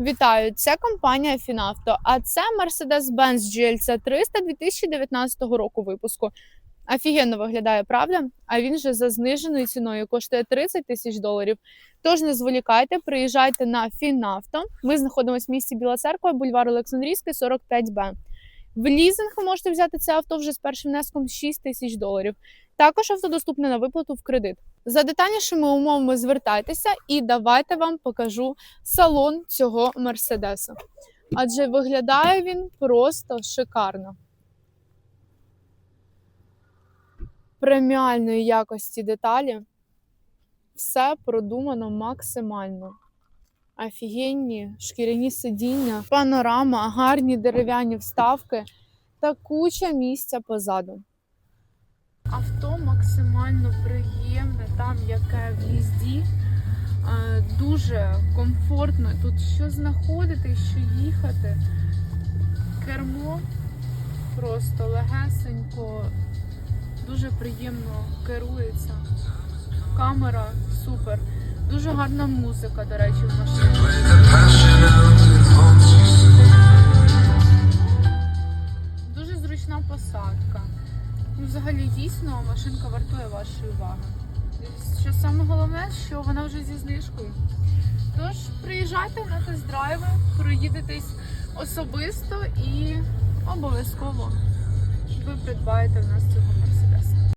Вітаю! Це компанія Фінавто, а це Mercedes-Benz GLC 300 2019 року випуску. Офігенно виглядає, правда? А він же за зниженою ціною коштує 30 тисяч доларів. Тож не зволікайте, приїжджайте на Фінавто. Ми знаходимося в місті Біла Церква, бульвар Олександрійський, 45Б. В лізинг ви можете взяти це авто вже з першим внеском 6 тисяч доларів. Також авто доступне на виплату в кредит. За детальнішими умовами звертайтеся і давайте вам покажу салон цього Мерседеса. Адже виглядає він просто шикарно. Преміальної якості деталі. Все продумано максимально. Офігенні шкіряні сидіння, панорама, гарні дерев'яні вставки та куча місця позаду. Авто максимально приємне, там яке в їзді. Е, Дуже комфортно тут що знаходити, що їхати. Кермо просто легесенько, дуже приємно керується. Камера супер. Дуже гарна музика, до речі, в машині. Дуже зручна посадка. Ну, взагалі, дійсно, машинка вартує вашої уваги. Що саме головне, що вона вже зі знижкою. Тож приїжджайте на тест-драйви, проїдетесь особисто і обов'язково ви придбаєте в нас цього мерседеса.